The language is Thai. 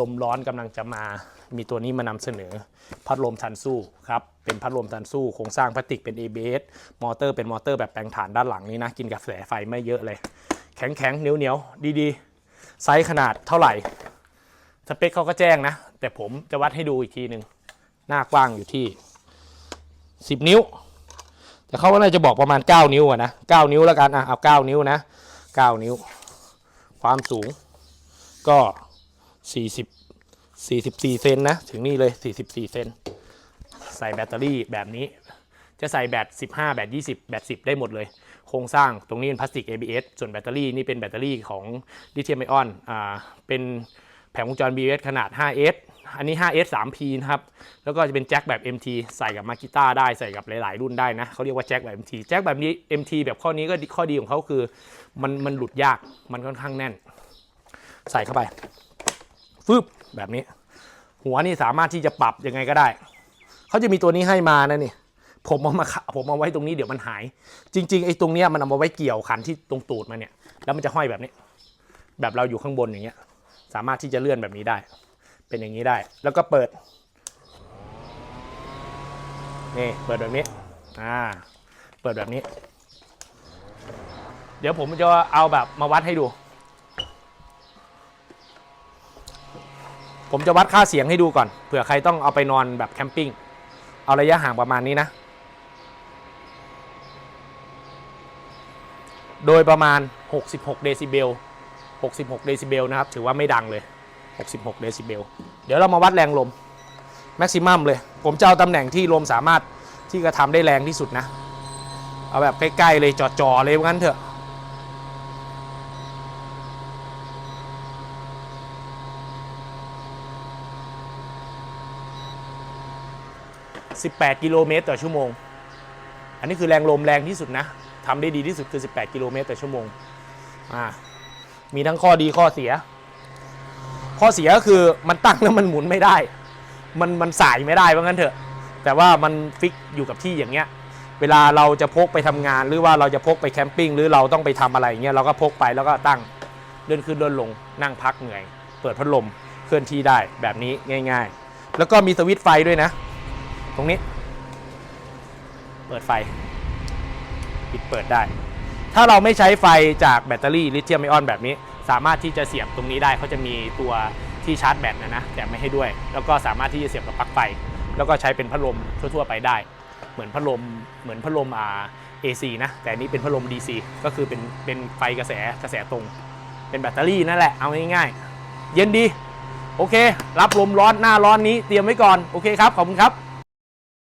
ลมร้อนกำลังจะมา มีตัวนี้มานำเสนอ พัดลมทันสู้ครับ เป็นพัดลมทันสู้ โครงสร้างพลาสติกเป็น ABS มอเตอร์เป็นมอเตอร์แบบแปลงถ่านด้านหลังนี้นะ กินกระแสไฟไม่เยอะเลย แข็งแข็งเหนียวเหนียวๆดีๆ ไซส์ขนาดเท่าไหร่ สเปคเขาก็แจ้งนะ แต่ผมจะวัดให้ดูอีกทีหนึ่งหน้ากว้างอยู่ที่ 10 นิ้ว แต่เขาก็น่าจะบอกประมาณ 9 นิ้วอะนะ 9 นิ้วแล้วกันอะเอา 9 นิ้วนะ 9 นิ้ว ความสูงก็ 40 44 เซนนะ ถึงนี่เลย 44 เซน ใส่แบตเตอรี่แบบนี้ จะใส่แบต 15 แบต 20 แบต 10 ได้หมดเลย โครงสร้างตรงนี้เป็นพลาสติก ABS ส่วนแบตเตอรี่นี่เป็นแบตเตอรี่ของลิเธียมไอออน อ่า เป็นแผงวงจร BS ขนาด 5S อันนี้ 5S 3P นะครับ แล้วก็จะเป็นแจ็คแบบ MT ใส่กับมากิต้าได้ ใส่กับหลาย ๆ รุ่นได้นะ เขาเรียกว่าแจ็คแบบ MT แจ็คแบบนี้ MT แบบข้อนี้ก็ข้อดีของเขาคือ มันมันหลุดยาก มันค่อนข้างแน่น ใส่เข้าไป ฟึบแบบนี้ หัวนี่สามารถที่จะปรับยังไงก็ได้ เขาจะมีตัวนี้ให้มานะนี่ ผมเอามาขะผมเอาไว้ตรงนี้เดี๋ยวมันหาย จริง ๆ ไอ้ตรงเนี้ยมันเอามาไว้เกี่ยวขันที่ตรงตูดมาเนี่ย แล้วมันจะห้อยแบบนี้ แบบเราอยู่ข้างบนอย่างเงี้ย สามารถที่จะเลื่อนแบบนี้ได้ เป็นอย่างนี้ได้ แล้วก็เปิด นี่ เปิดแบบนี้ อ่า เปิดแบบนี้ เดี๋ยวผมจะเอาแบบมาวัดให้ดู ผมจะวัดค่าเสียงให้ดูก่อนเผื่อใครต้องเอาไปนอนแบบแคมปิ้งเอาระยะห่างประมาณนี้นะ โดยประมาณ 66 เดซิเบล 66 เดซิเบลนะครับ ถือว่าไม่ดังเลย 66 เดซิเบล เดี๋ยวเรามาวัดแรงลม แม็กซิมัมเลย ผมจะเอาตำแหน่งที่ลมสามารถที่กระทำได้แรงที่สุดนะ เอาแบบใกล้ ๆ เลยจ่อๆเลยว่างั้นเถอะ 18 กิโลเมตรต่อชั่วโมง อันนี้คือแรงลมแรงที่สุดนะทำได้ดีที่สุดคือ 18 กิโลเมตรต่อชั่วโมงอ่ามีทั้งข้อดีข้อเสีย ข้อเสียก็คือมันตั้งแล้วมันหมุนไม่ได้ มันมันสายไม่ได้ว่างั้นเถอะ แต่ว่ามันฟิกอยู่กับที่อย่างเงี้ย เวลาเราจะพกไปทำงานหรือว่าเราจะพกไปแคมปิ้งหรือเราต้องไปทำอะไรอย่างเงี้ยเราก็พกไปแล้วก็ตั้งเลื่อนขึ้นเลื่อนลงนั่งพักเหนื่อย เปิดพัดลมเคลื่อนที่ได้แบบนี้ง่าย ๆ แล้วก็มีสวิตช์ไฟด้วยนะ ตรงนี้ เปิดไฟ ปิดเปิดได้ ถ้าเราไม่ใช้ไฟจากแบตเตอรี่ลิเธียมไอออนแบบนี้ สามารถที่จะเสียบตรงนี้ได้เขาจะมีตัวที่ชาร์จแบตนะนะแต่ไม่ให้ด้วย แล้วก็สามารถที่จะเสียบกับปลั๊กไฟ แล้วก็ใช้เป็นพัดลมทั่ว ๆ ไปได้ เหมือนพัดลมเหมือนพัดลมอ่า AC นะแต่นนี้เป็นพัดลม DC ก็คือเป็นเป็นไฟกระแสกระแสตรง เป็นแบตเตอรี่นั่นแหละเอาง่ายๆ เย็นดี โอเค รับลมร้อนหน้าร้อนนี้เตรียมไว้ก่อน โอเคครับ ขอบคุณครับ